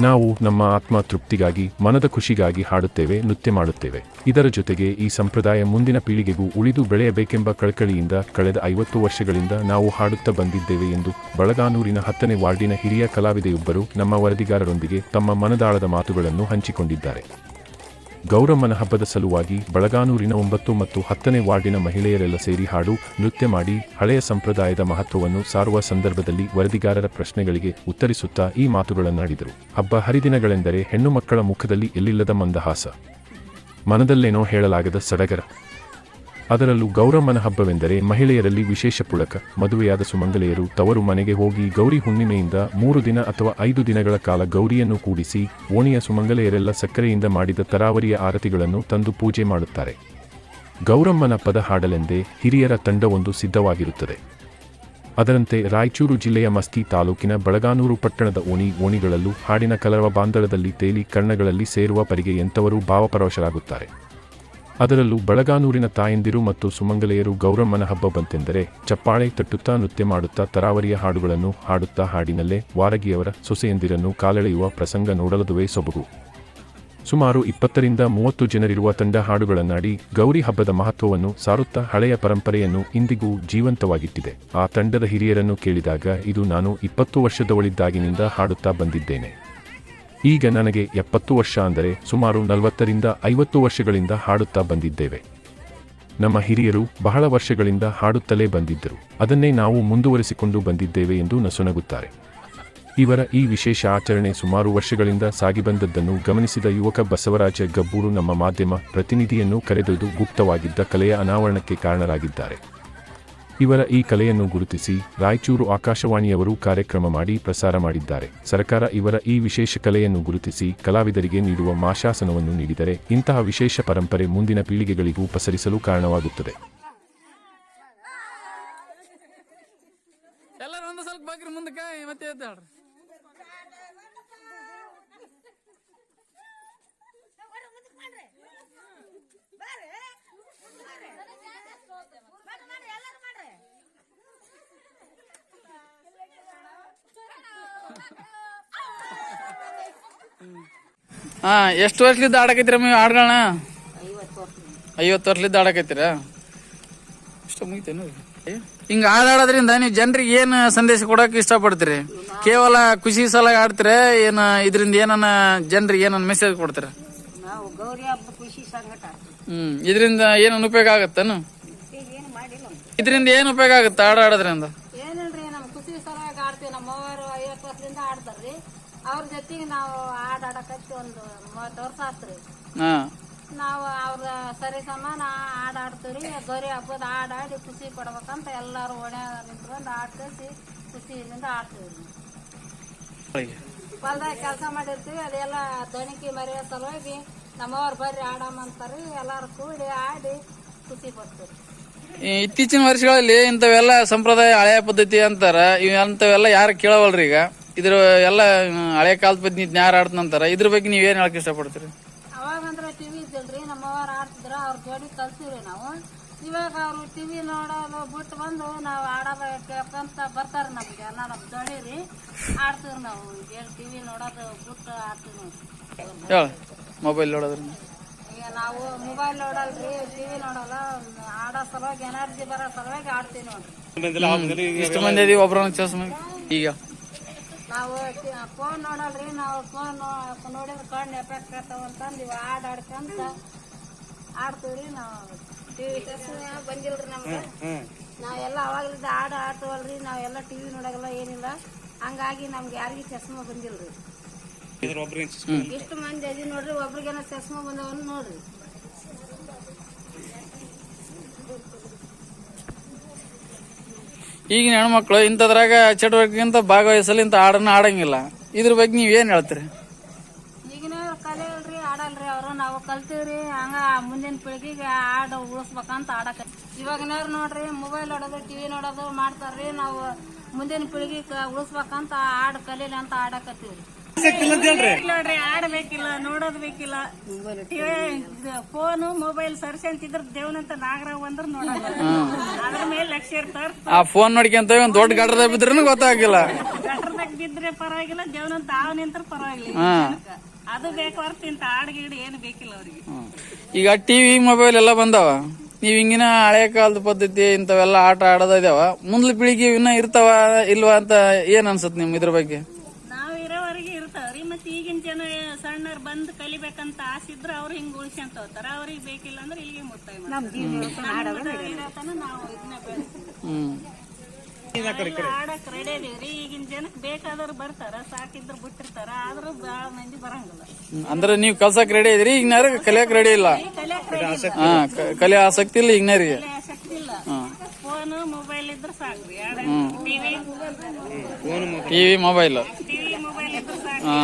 ನಾವು ನಮ್ಮ ಆತ್ಮ ತೃಪ್ತಿಗಾಗಿ, ಮನದ ಖುಷಿಗಾಗಿ ಹಾಡುತ್ತೇವೆ, ನೃತ್ಯ ಮಾಡುತ್ತೇವೆ. ಇದರ ಜೊತೆಗೆ ಈ ಸಂಪ್ರದಾಯ ಮುಂದಿನ ಪೀಳಿಗೆಗೂ ಉಳಿದು ಬೆಳೆಯಬೇಕೆಂಬ ಕಳಕಳಿಯಿಂದ ಕಳೆದ ಐವತ್ತು ವರ್ಷಗಳಿಂದ ನಾವು ಹಾಡುತ್ತಾ ಬಂದಿದ್ದೇವೆ ಎಂದು ಬಳಗಾನೂರಿನ ಹತ್ತನೇ ವಾರ್ಡಿನ ಹಿರಿಯ ಕಲಾವಿದೆಯೊಬ್ಬರು ನಮ್ಮ ವರದಿಗಾರರೊಂದಿಗೆ ತಮ್ಮ ಮನದಾಳದ ಮಾತುಗಳನ್ನು ಹಂಚಿಕೊಂಡಿದ್ದಾರೆ. ಗೌರಮ್ಮನ ಹಬ್ಬದ ಸಲುವಾಗಿ ಬಳಗಾನೂರಿನ ಒಂಬತ್ತು ಮತ್ತು ಹತ್ತನೇ ವಾರ್ಡಿನ ಮಹಿಳೆಯರೆಲ್ಲ ಸೇರಿ ಹಾಡು, ನೃತ್ಯ ಮಾಡಿ ಹಳೆಯ ಸಂಪ್ರದಾಯದ ಮಹತ್ವವನ್ನು ಸಾರುವ ಸಂದರ್ಭದಲ್ಲಿ ವರದಿಗಾರರ ಪ್ರಶ್ನೆಗಳಿಗೆ ಉತ್ತರಿಸುತ್ತಾ ಈ ಮಾತುಗಳನ್ನಾಡಿದರು ಹಬ್ಬ ಹರಿದಿನಗಳೆಂದರೆ ಹೆಣ್ಣು ಮಕ್ಕಳ ಮುಖದಲ್ಲಿ ಎಲ್ಲಿಲ್ಲದ ಮಂದಹಾಸ. ಮನದಲ್ಲೇನೋ ಹೇಳಲಾಗದ ಸಡಗರ. ಅದರಲ್ಲೂ ಗೌರಮ್ಮನ ಹಬ್ಬವೆಂದರೆ ಮಹಿಳೆಯರಲ್ಲಿ ವಿಶೇಷ ಪುಳಕ. ಮದುವೆಯಾದ ಸುಮಂಗಲೆಯರು ತವರು ಮನೆಗೆ ಹೋಗಿ ಗೌರಿ ಹುಣ್ಣಿಮೆಯಿಂದ ಮೂರು ದಿನ ಅಥವಾ ಐದು ದಿನಗಳ ಕಾಲ ಗೌರಿಯನ್ನು ಕೂಡಿಸಿ ಓಣಿಯ ಸುಮಂಗಲೆಯರೆಲ್ಲ ಸಕ್ಕರೆಯಿಂದ ಮಾಡಿದ ತರಾವರಿಯ ಆರತಿಗಳನ್ನು ತಂದು ಪೂಜೆ ಮಾಡುತ್ತಾರೆ. ಗೌರಮ್ಮನ ಪದ ಹಾಡಲೆಂದೇ ಹಿರಿಯರ ತಂಡವೊಂದು ಸಿದ್ಧವಾಗಿರುತ್ತದೆ. ಅದರಂತೆ ರಾಯಚೂರು ಜಿಲ್ಲೆಯ ಮಸ್ಕಿ ತಾಲೂಕಿನ ಬಳಗಾನೂರು ಪಟ್ಟಣದ ಓಣಿ ಓಣಿಗಳಲ್ಲೂ ಹಾಡಿನ ಕಲರವ ಬಾಂಧಳದಲ್ಲಿ ತೇಲಿ ಕಣ್ಣಗಳಲ್ಲಿ ಸೇರುವ ಪರಿಗೆ ಎಂಥವರೂ ಭಾವಪರವಶರಾಗುತ್ತಾರೆ ಅದರಲ್ಲೂ ಬಳಗಾನೂರಿನ ತಾಯಂದಿರು ಮತ್ತು ಸುಮಂಗಲೆಯರು ಗೌರಮ್ಮನ ಹಬ್ಬ ಬಂತೆಂದರೆ ಚಪ್ಪಾಳೆ ತಟ್ಟುತ್ತಾ ನೃತ್ಯ ಮಾಡುತ್ತಾ ತರಾವರಿಯ ಹಾಡುಗಳನ್ನು ಹಾಡುತ್ತಾ ಹಾಡಿನಲ್ಲೇ ವಾರಗಿಯವರ ಸೊಸೆಯಂದಿರನ್ನು ಕಾಲೆಳೆಯುವ ಪ್ರಸಂಗ ನೋಡಲದುವೇ ಸೊಬಗು. ಸುಮಾರು ಇಪ್ಪತ್ತರಿಂದ ಮೂವತ್ತು ಜನರಿರುವ ತಂಡ ಹಾಡುಗಳನ್ನಾಡಿ ಗೌರಿ ಹಬ್ಬದ ಮಹತ್ವವನ್ನು ಸಾರುತ್ತಾ ಹಳೆಯ ಪರಂಪರೆಯನ್ನು ಇಂದಿಗೂ ಜೀವಂತವಾಗಿಟ್ಟಿದೆ. ಆ ತಂಡದ ಹಿರಿಯರನ್ನು ಕೇಳಿದಾಗ ಇದು ನಾನು ಇಪ್ಪತ್ತು ವರ್ಷದವಳಿದ್ದಾಗಿನಿಂದ ಹಾಡುತ್ತಾ ಬಂದಿದ್ದೇನೆ. ಈಗ ನನಗೆ ಎಪ್ಪತ್ತು ವರ್ಷ ಅಂದರೆ ಸುಮಾರು ನಲವತ್ತರಿಂದ ಐವತ್ತು ವರ್ಷಗಳಿಂದ ಹಾಡುತ್ತಾ ಬಂದಿದ್ದೇವೆ. ನಮ್ಮ ಹಿರಿಯರು ಬಹಳ ವರ್ಷಗಳಿಂದ ಹಾಡುತ್ತಲೇ ಬಂದಿದ್ದರು. ಅದನ್ನೇ ನಾವು ಮುಂದುವರಿಸಿಕೊಂಡು ಬಂದಿದ್ದೇವೆ ಎಂದು ನಸುನಗುತ್ತಾರೆ. ಇವರ ಈ ವಿಶೇಷ ಆಚರಣೆ ಸುಮಾರು ವರ್ಷಗಳಿಂದ ಸಾಗಿಬಂದದ್ದನ್ನು ಗಮನಿಸಿದ ಯುವಕ ಬಸವರಾಜ ಗಬ್ಬೂರು ನಮ್ಮ ಮಾಧ್ಯಮ ಪ್ರತಿನಿಧಿಯನ್ನು ಕರೆದೊಯ್ದು ಗುಪ್ತವಾಗಿದ್ದ ಕಲೆಯ ಅನಾವರಣಕ್ಕೆ ಕಾರಣರಾಗಿದ್ದಾರೆ. ಇವರ ಈ ಕಲೆಯನ್ನು ಗುರುತಿಸಿ ರಾಯಚೂರು ಆಕಾಶವಾಣಿಯವರು ಕಾರ್ಯಕ್ರಮ ಮಾಡಿ ಪ್ರಸಾರ ಮಾಡಿದ್ದಾರೆ. ಸರ್ಕಾರ ಇವರ ಈ ವಿಶೇಷ ಕಲೆಯನ್ನು ಗುರುತಿಸಿ ಕಲಾವಿದರಿಗೆ ನೀಡುವ ಮಾಶಾಸನವನ್ನು ನೀಡಿದರೆ ಇಂತಹ ವಿಶೇಷ ಪರಂಪರೆ ಮುಂದಿನ ಪೀಳಿಗೆಗಳಿಗೂ ಪಸರಿಸಲು ಕಾರಣವಾಗುತ್ತದೆ. ಹಾ ಎಷ್ಟು ವರ್ಷಲಿದ್ದ ಆಡಕೈತಿರ ನೀವು ಹಾಡ್ಗಳನ್ನ ಐವತ್ತು ವರ್ಷಲಿದ್ದ ಆಡಕೈತಿರ? ಇಷ್ಟ ಮುಗಿತೇನು ಹಿಂಗ ಹಾಡಾಡೋದ್ರಿಂದ ನೀವು ಜನರಿಗೆ ಏನ್ ಸಂದೇಶ ಕೊಡಕ್ ಇಷ್ಟಪಡ್ತೀರಿ? ಕೇವಲ ಖುಷಿ ಸಲ ಆಡ್ತೀರ ಏನ ಇದರಿಂದ ಏನನ್ನ ಜನರಿಗೆ ಏನನ್ನ ಮೆಸೇಜ್ ಕೊಡ್ತೀರ? ನಾವು ಗೌರಿ ಹಬ್ಬ ಹ್ಮ್. ಇದರಿಂದ ಏನು ಉಪಯೋಗ ಆಗತ್ತೇನು? ಈಗ ಏನು ಮಾಡಿಲ್ಲ ಇದರಿಂದ ಏನ್ ಉಪಯೋಗ ಆಗುತ್ತೆ ಹಾಡು ಆಡೋದ್ರಿಂದ? ಏನಿಲ್ರಿ ನಮ್ಮ ಖುಷಿ ಸಲುವಾಗಿ ಆಡ್ತೀವಿ. ನಮ್ಮ ಅವ್ವರು ಐವತ್ತು ವರ್ಷದಿಂದ ಆಡ್ತಾರ್ರಿ. ಅವ್ರ ಜೊತೆಗೆ ನಾವು ಹಾಡ್ ಆಡಕತ್ತಿ ಒಂದು ಮೂವತ್ತು ವರ್ಷ ಆತ್ರಿ. ಹಾ. ನಾವು ಅವ್ರ ಸರಿ ಸಮಾನ ಹಾಡ್ ಆಡ್ತೀವ್ರಿ. ಗೌರಿ ಹಬ್ಬದ ಹಾಡ್ ಆಡಿ ಖುಷಿ ಕೊಡ್ಬೇಕಂತ ಎಲ್ಲಾರು ಒಣೆ ನಿಂತ್ಕೊಂಡು ಆಡ್ಕೇಸಿ ಖುಷಿಯಿಂದ ಆಡ್ತೀವಿ ಹೊಲ್ದಾಗ ಕೆಲಸ ಮಾಡಿರ್ತೀವಿ. ಅದೆಲ್ಲ ದಣಿಕೆ ಮರೆಯೋ ಸಲುವಾಗಿ ನಮ್ಮವ್ರು ಬರ್ರಿ ಆಡಮ್ಮ ಅಂತಾರೆ ಎಲ್ಲಾರು ಕೂಡಿ ಆಡಿ ಖುಷಿ ಪಡ್ತೀವಿ. ಈ ಇತ್ತೀಚಿನ ವರ್ಷಗಳಲ್ಲಿ ಇಂಥವೆಲ್ಲ ಸಂಪ್ರದಾಯ ಹಳೆಯ ಪದ್ಧತಿ ಅಂತಾರ ಇವ್ ಯಾರು ಕೇಳವಲ್ರಿ ಈಗ? ಇದ್ರ ಎಲ್ಲ ಹಳೆ ಕಾಲದ ಪದ್ಧತಿ ಯಾರು ಆಡ್ತಂತಾರ ಇದ್ರ ಬಗ್ಗೆ ನೀವ್ ಏನ್ ಹೇಳಕ್ ಇಷ್ಟಪಡ್ತೀರಿ? ಅವಾಗಂದ್ರೆ ಟಿವಿ ಇದ್ದಿಲ್ರಿ ನಮ್ಮವ್ರು ಆಡ್ತಿದ್ರ ಅವ್ರ ಜೋಡಿ ಕಲ್ತೀವ್ರಿ ನಾವು. ಇವಾಗ ಅವ್ರು ಟಿವಿ ನೋಡೋದು ಬಿಟ್ಟು ಬಂದು ನಾವು ಆಡೋದ ಕೇಳ್ಕೊಂತ ಬರ್ತಾರೆ ನಮ್ಗೆ ಎಲ್ಲ ನಮ್ಮ ಜೋಡಿ ರೀ ಆಡ್ತೀವಿ ನಾವು ಟಿವಿ ನೋಡೋದು ಬಿಟ್ಟು ಆಡ್ತೀವಿ ನಾವು ಹೇಳ. ಮೊಬೈಲ್ ನೋಡೋದ್ರಿಂದ? ಈಗ ನಾವು ಮೊಬೈಲ್ ನೋಡಲ್ರಿ ಟಿವಿ ನೋಡಲ್ಲ ಆಡೋ ಸಲುವಾಗಿ ಎನರ್ಜಿ ಬರೋ ಸಲುವಾಗಿ ಆಡ್ತೀವಿ ನೋಡ್ರಿ. ಇಷ್ಟು ಮಂದಿ ಇದೀವಿ ಒಬ್ರನ್ನ ಚಸ್ಮ ಈಗ? ನಾವು ಫೋನ್ ನೋಡಲ್ರಿ ನಾವು ಫೋನ್ ನೋಡಿದ್ರೆ ಕಣ್ಣು ಎಫೆಕ್ಟ್ ಆಗ್ತಾವ ಅಂತಂದು ಇವು ಹಾಡು ಆಡ್ಕಂತ ಆಡ್ತೀವ್ರಿ ನಾವು. ಟಿವಿ ಬಂದಿಲ್ರಿ ನಮ್ಗೆ. ನಾವೆಲ್ಲ ಅವಾಗಲಿಂದ ಆಡ ಆಡ್ತೀವಲ್ರಿ ನಾವೆಲ್ಲ ಟಿವಿ ನೋಡೋಲ್ಲ ಏನಿಲ್ಲ. ಹಂಗಾಗಿ ನಮ್ಗೆ ಯಾರಿಗೂ ಚಸ್ಮಾ ಬಂದಿಲ್ರಿ. ಎಷ್ಟು ಮಂದಿ ಅದಿ ನೋಡ್ರಿ ಒಬ್ರಿಗೇನ ಚಸ್ಮಾ ಬಂದವನ್ ನೋಡ್ರಿ. ಈಗಿನ ಹೆಣ್ಮಕ್ಳು ಇಂಥದ್ರಾಗ ಚಟುವಟಿಕೆಗಿಂತ ಭಾಗವಹಿಸಲು ಇಂಥ ಹಾಡನ್ನ ಆಡಂಗಿಲ್ಲ ಇದ್ರ ಬಗ್ಗೆ ನೀವ್ ಏನ್ ಹೇಳ್ತೀರಿ? ಈಗಿನ ಕಲೆ ಇಲ್ರಿ ಆಡಲ್ರಿ ಅವರು. ನಾವು ಕಲ್ತೀವ್ರಿ ಹಂಗ ಮುಂದಿನ ಪೀಳಿಗೆಗೆ ಹಾಡು ಉಳಿಸ್ಬೇಕಂತ ಆಡಕ ಇವಾಗಿನವ್ರು ನೋಡ್ರಿ ಮೊಬೈಲ್ ನೋಡೋದು ಟಿವಿ ನೋಡೋದು ಮಾಡ್ತಾರ್ರಿ. ನಾವು ಮುಂದಿನ ಪೀಳಿಗೆ ಉಳಿಸ್ಬೇಕಂತ ಹಾಡು ಕಲೀಲಿ ಅಂತ ಆಡಕತ್ತೀವ್ರಿ ನೋಡ್ರಿ ಆಡ್ಬೇಕಿಲ್ಲ ನೋಡೋದ್ ಬೇಕಿಲ್ಲ. ಫೋನು ಮೊಬೈಲ್ ಸರ್ಸಿ ಅಂತಿದ್ರ ದೇವನಂತ ನಾಗರಾವ್ ಅಂದ್ರ ನೋಡಲ್ಲ. ಅದ್ರ ಮೇಲೆ ಲಕ್ಷ್ಯ ಇರ್ತಾರ ಆ ಫೋನ್ ನೋಡ್ಕೊಂತ ಒಂದ್ ದೊಡ್ಡ ಗಡ್ರದ ಬಿದ್ರೂ ಗೊತ್ತಾಗಿಲ್ಲ. ಗಟ್ರದ ಕಷ್ಟದಾಗ ಬಿದ್ರೆ ಪರವಾಗಿಲ್ಲ ದೇವನಂತ ಆವ್ ನಿಂತ್ರ ಪರವಾಗಿಲ್ಲ. ಅದು ಬೇಕು ಹೊರ್ತು ಆಡ್ಗೀಡ್ ಏನು ಬೇಕಿಲ್ಲ ಅವ್ರಿಗೆ. ಈಗ ಟಿವಿ ಮೊಬೈಲ್ ಎಲ್ಲ ಬಂದಾವ? ನೀವ್ ಹಿಂಗಿನ ಹಳೆ ಕಾಲದ ಪದ್ಧತಿ ಇಂಥವೆಲ್ಲ ಆಟ ಆಡೋದ ಇದಾವ? ಮುಂದ್ಲ ಪೀಳಿಗೆ ಇನ್ನ ಇರ್ತಾವ ಇಲ್ವಾ ಅಂತ ಏನ್ ಅನ್ಸತ್ ನಿಮ್ ಇದ್ರ ಬಗ್ಗೆ ನಾವ್ ಇರೋವರೆಗೆ ಇರ್ತಾವ್ರಿ ಮತ್ತೆ ಈಗಿನ ಜನ ಸಣ್ಣರ್ ಬಂದು ಕಲಿಬೇಕಂತ ಆಸೆ ಇದ್ರೆ ಅವ್ರು ಹಿಂಗ್ ಉಳ್ಸ್ಕೊಂತ ಹೋಗ್ತಾರ ಅವ್ರಿಗೆ ಬೇಕಿಲ್ಲ ಅಂದ್ರೆ ಇಲ್ಲಿಗೆ ಮುಕ್ತಾಯ ನಾವು ಇದನ್ನ ಬೆಳೆಸ್ತೀವಿ. ಹ್ಮ್. ಆಡಕ್ ರೆಡಿ ಅದೀವ್ರಿ ಈಗಿನ ಜನಕ್ ಬೇಕಾದವ್ರು ಬರ್ತಾರ ಸಾಕಿದ್ರ ಬಿಟ್ಟಿರ್ತಾರ ಆದ್ರೂ ಬಹಳ ಮಂದಿ ಬರಂಗಿಲ್ಲ. ಅಂದ್ರೆ ನೀವು ಕಲ್ಸಕ್ ರೆಡಿ ಇದ್ರಿ ಈಗ ಯಾರು ಕಲಿಯಕ್ ರೆಡಿ ಇಲ್ಲ. ಕಲಿಯೋ ಆಸಕ್ತಿ ಇಲ್ಲ ಈಗಿನರಿಗೆ ಆಸಕ್ತಿ ಇಲ್ಲ. ಫೋನ್ ಮೊಬೈಲ್ ಇದ್ರ ಸಾಕ್ರಿ. TV TV mobile. TV mobile. ಇದ್ರ ಸಾಕು ಹಾ.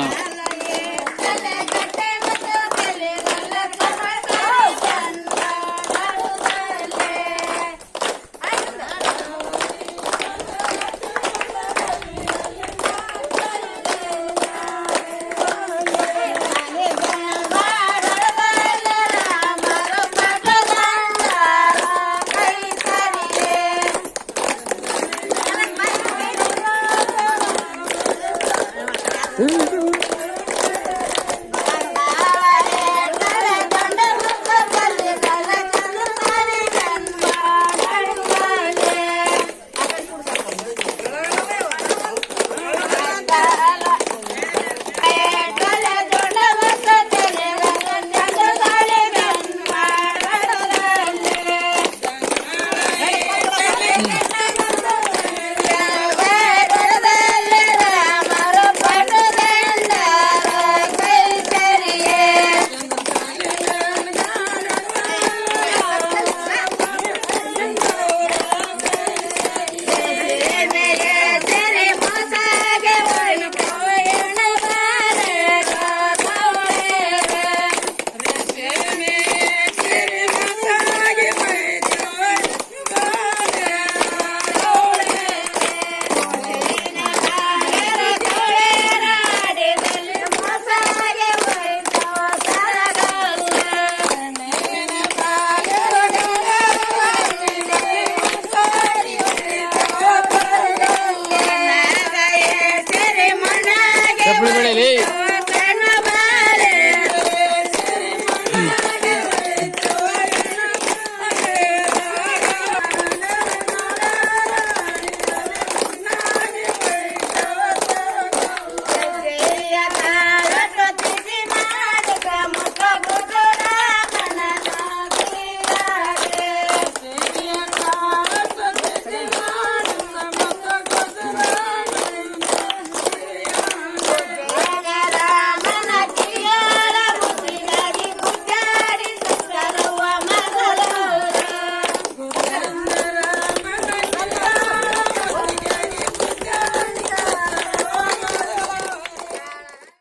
嗯。